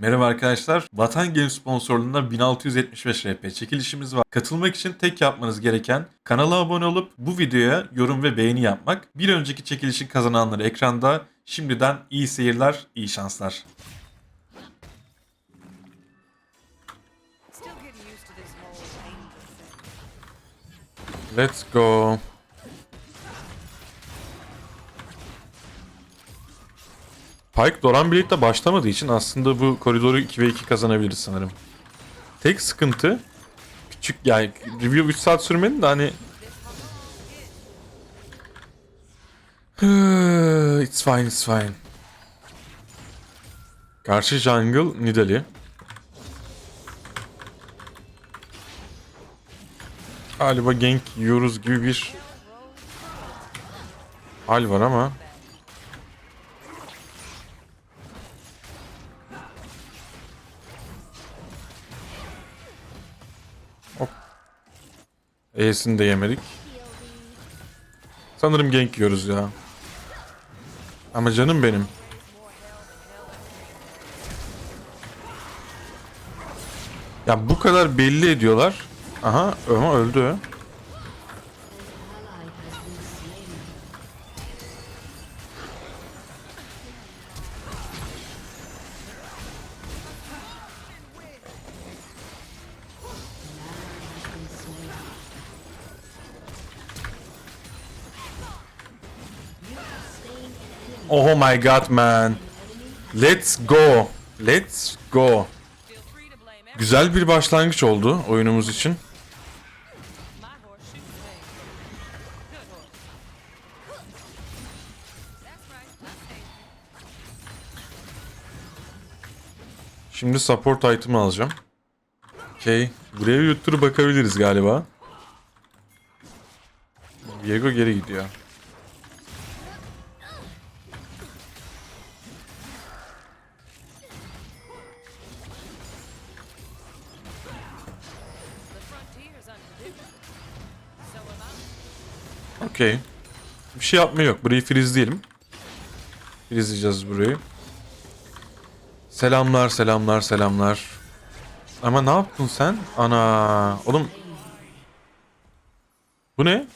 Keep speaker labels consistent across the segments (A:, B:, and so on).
A: Merhaba arkadaşlar. Vatan Game sponsorluğunda 1675 RP çekilişimiz var. Katılmak için tek yapmanız gereken kanala abone olup bu videoya yorum ve beğeni yapmak. Bir önceki çekilişin kazananları ekranda. Şimdiden iyi seyirler, iyi şanslar.
B: Still getting
A: Pike Doran birlikte başlamadığı için aslında bu koridoru 2 ve 2 kazanabiliriz sanırım. Tek sıkıntı küçük yani review 3 saat sürmedi de hani It's fine, it's fine. Karşı jungle Nidalee. Galiba gank yiyoruz gibi bir hal var ama. E'sini de yemedik. Sanırım gank yiyoruz ya. Ama canım benim. Ya bu kadar belli ediyorlar. Aha ama öldü. My god man. Let's go. Let's go. Güzel bir başlangıç oldu oyunumuz için. Şimdi support item alacağım. Okey. Buraya bir tur bakabiliriz galiba. Diego geri gidiyor. Okey. Bir şey yapma yok. Burayı freezeleyelim. Freezleyeceğiz burayı. Selamlar, selamlar, selamlar. Ama ne yaptın sen? Ana, oğlum. Bu ne?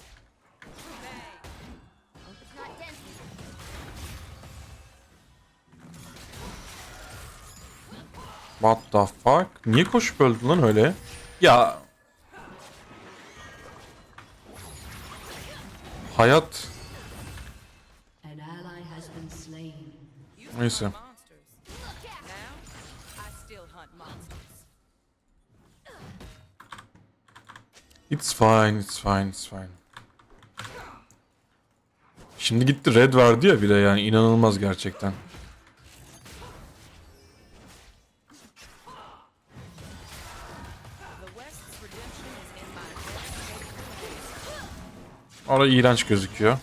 A: What the fuck? Niye koşup öldün lan öyle? Ya hayat Neyse. It's fine, it's fine, it's fine. Şimdi gitti red verdi ya bile yani inanılmaz gerçekten. Orada iğrenç gözüküyor.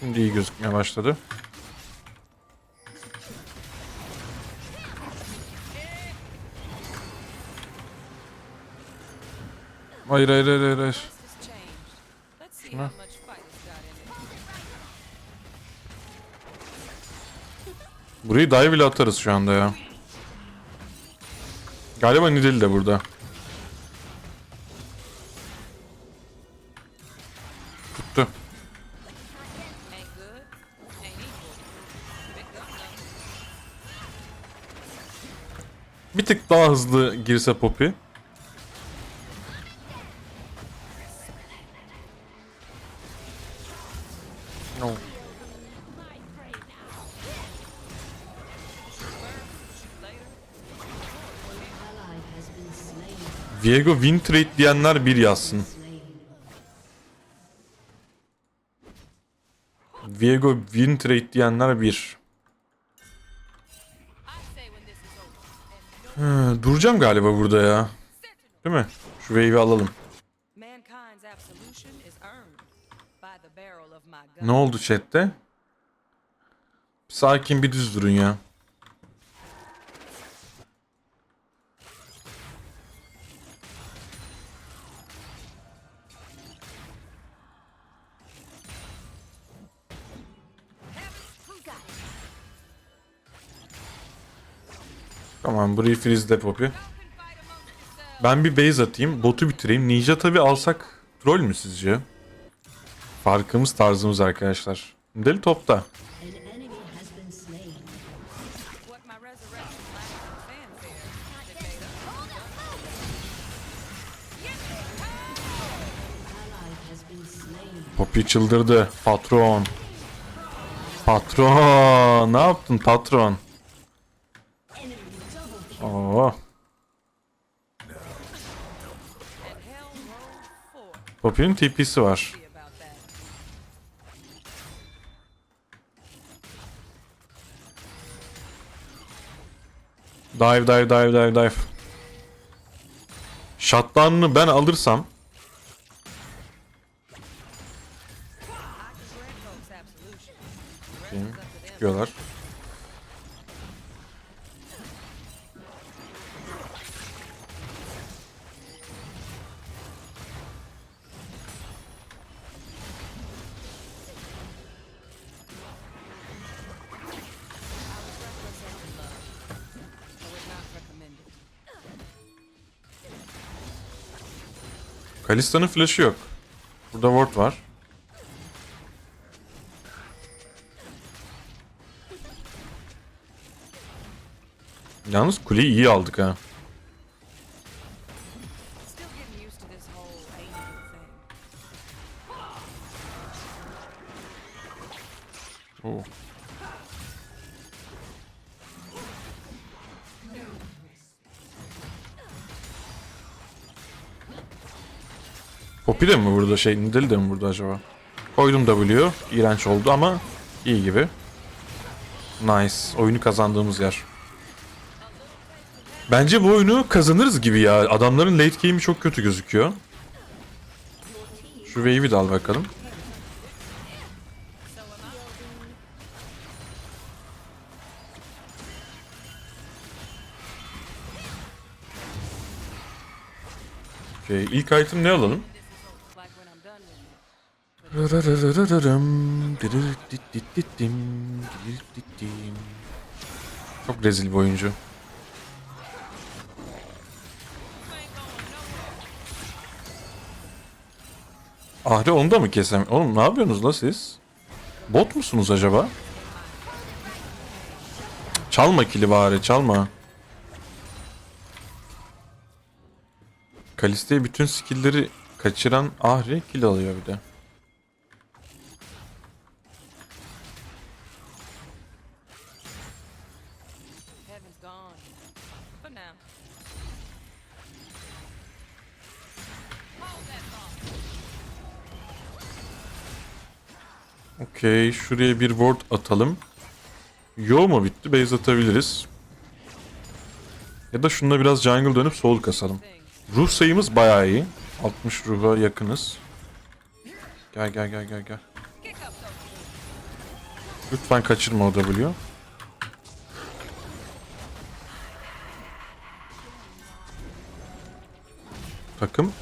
A: Şimdi iyi gözükmeye başladı. Hayır hayır hayır hayır.
B: it.
A: Burayı dive ile atarız şu anda ya. Galiba Nidal de burada. Daha hızlı girse Poppy. No. Viego win trade diyenler bir yazsın. Viego win trade diyenler bir. Hı, duracağım galiba burada ya. Değil mi? Şu wave'i alalım. Ne oldu chatte? Sakin bir düz durun ya. Tamam burayı freeze'le Poppy. Ben bir base atayım. Botu bitireyim. Ninja tabi alsak troll mü sizce? Farkımız tarzımız arkadaşlar. Deli topta. Poppy çıldırdı. Patron. Patron. Ne yaptın patron? Poppy'nin TP'si var. Dive dive dive dive dive. Shutdown'ını ben alırsam Bakayım. çıkıyorlar. Kalista'nın flash'ı yok. Burada ward var. Yalnız kuleyi iyi aldık ha. Poppy de mi burada şey Nidali de mi burada acaba? Koydum W. İğrenç oldu ama iyi gibi. Nice. Oyunu kazandığımız yer. Bence bu oyunu kazanırız gibi ya. Adamların late game'i çok kötü gözüküyor. Şu wave'i de al bakalım. Okay, ilk item ne alalım? Çok rezil bir oyuncu. Ahri onu da mı kesem? Oğlum ne yapıyorsunuz la siz? Bot musunuz acaba? Çalma kili bari çalma. Kalista'ya bütün skill'leri kaçıran Ahri kill alıyor bir de. Okey şuraya bir ward atalım. Yo mu bitti? Base atabiliriz. Ya da şununla biraz jungle dönüp soul kasalım. Ruh sayımız bayağı iyi. 60 ruha yakınız. Gel gel gel gel gel. Lütfen kaçırma o W. Takım.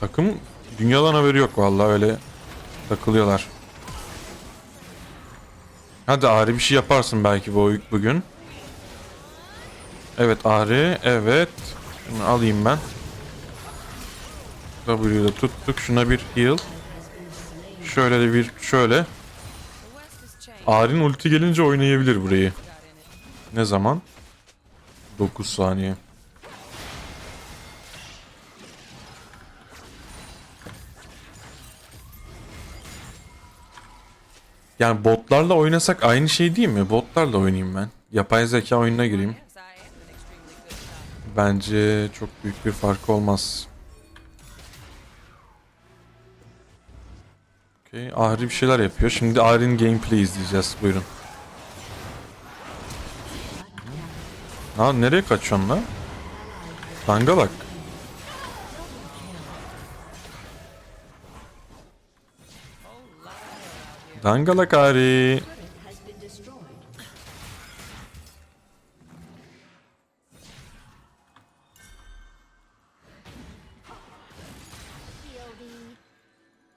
A: Takım dünyadan haberi yok vallahi öyle takılıyorlar. Hadi Ari bir şey yaparsın belki bu bugün. Evet Ari, evet. Şunu alayım ben. W'de tuttuk. Şuna bir heal. Şöyle de bir şöyle. Arin ulti gelince oynayabilir burayı. Ne zaman? 9 saniye. Yani botlarla oynasak aynı şey değil mi? Botlarla oynayayım ben. Yapay zeka oyununa gireyim. Bence çok büyük bir fark olmaz. Okey, Ahri bir şeyler yapıyor. Şimdi Ahri'nin gameplay izleyeceğiz. Buyurun. Lan nereye kaçıyorsun lan? Dangalak. Dangalak Ahri.
C: Turret has been destroyed.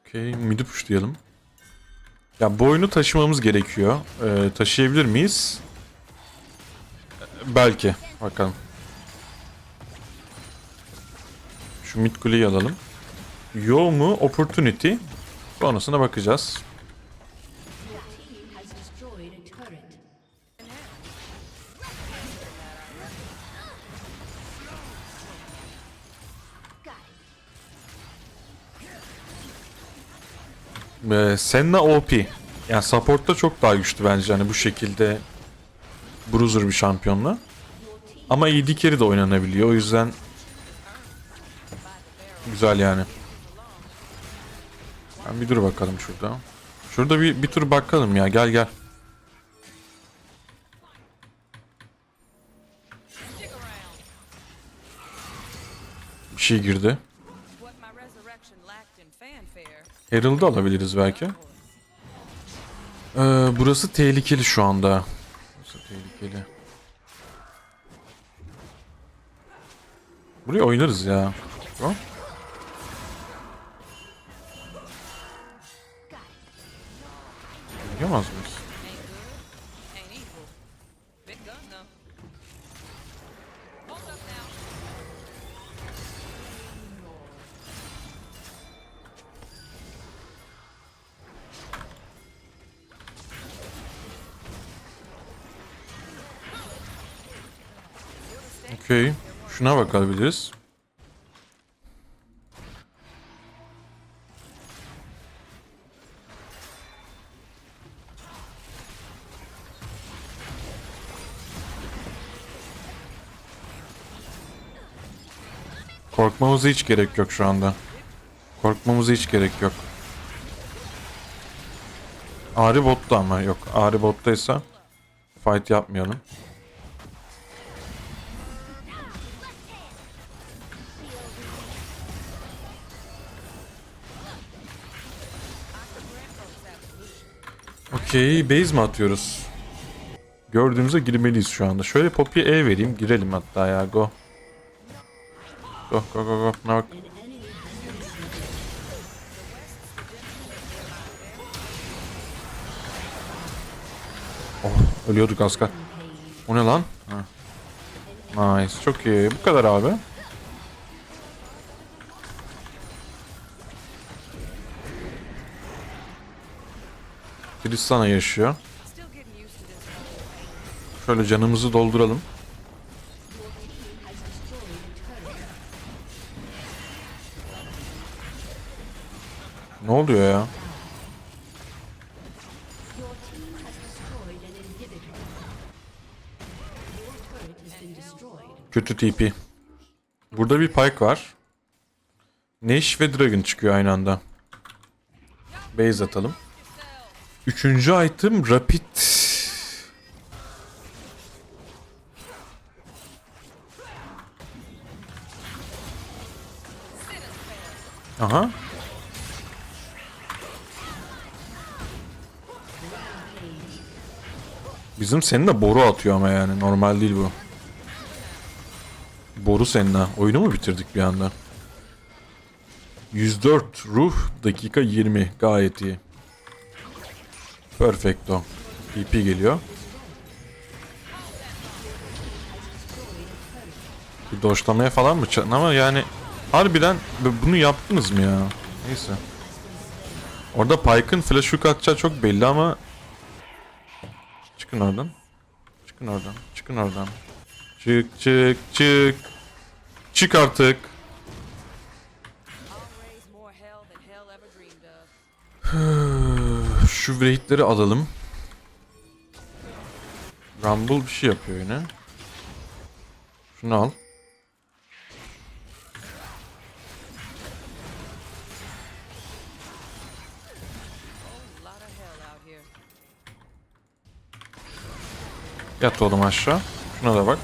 A: Okey, midi pushlayalım. Ya bu oyunu taşımamız gerekiyor. Ee, taşıyabilir miyiz? Belki. Bakalım. Şu mid alalım. Yo mu? Opportunity. Sonrasına bakacağız. Ee, Senna OP. Yani support'ta çok daha güçlü bence hani bu şekilde bruiser bir şampiyonla. Ama AD carry de oynanabiliyor. O yüzden güzel yani. Ben bir dur bakalım şurada. Şurada bir, bir tur bakalım ya. Gel gel. Bir şey girdi. Herald'ı alabiliriz belki. Ee, burası tehlikeli şu anda. Burası tehlikeli. Buraya oynarız ya. Tamam. Oynayamaz mıyız? Şuna bakabiliriz. Korkmamıza hiç gerek yok şu anda. Korkmamıza hiç gerek yok. Ari botta ama yok. Ari bottaysa fight yapmayalım. Okey, base mi atıyoruz? Gördüğümüze girmeliyiz şu anda. Şöyle Poppy'ye E vereyim, girelim hatta ya, go. Go, go, go, go. Bak. Oh, ölüyorduk az O ne lan? Ha. Nice, çok iyi. Bu kadar abi. Tristana yaşıyor. Şöyle canımızı dolduralım. Ne oluyor ya? Kötü TP. Burada bir Pyke var. Neş ve Dragon çıkıyor aynı anda. Base atalım. Üçüncü item Rapid. Aha. Bizim seninle boru atıyor ama yani normal değil bu. Boru seninle. Oyunu mu bitirdik bir anda? 104 ruh dakika 20 gayet iyi. Perfecto. PP geliyor. Bir doşlamaya falan mı çaldın ama yani harbiden bunu yaptınız mı ya? Neyse. Orada Pyke'ın flash hook atacağı çok belli ama Çıkın oradan. Çıkın oradan. Çıkın oradan. Çık çık çık. Çık artık. Şu wraith'leri alalım. Rumble bir şey yapıyor yine. Şunu al. Yat oğlum aşağı. Şuna da bak.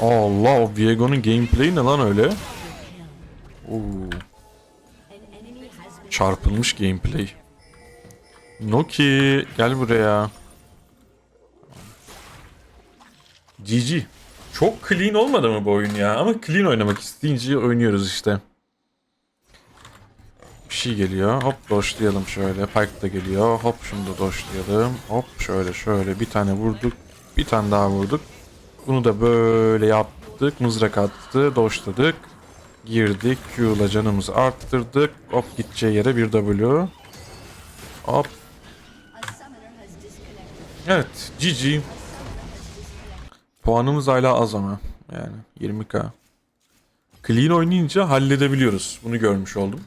A: Allah o Viego'nun gameplay'i ne lan öyle? Oo, çarpılmış gameplay. Noki gel buraya. GG. Çok clean olmadı mı bu oyun ya? Ama clean oynamak isteyince oynuyoruz işte. bir şey geliyor. Hop doşlayalım şöyle. Pike da geliyor. Hop şunu da doşlayalım. Hop şöyle şöyle bir tane vurduk. Bir tane daha vurduk. Bunu da böyle yaptık. Mızrak attı. Doşladık. Girdik. Q ile canımızı arttırdık. Hop gideceği yere bir W. Hop. Evet. GG. Puanımız hala az ama. Yani 20k. Clean oynayınca halledebiliyoruz. Bunu görmüş oldum.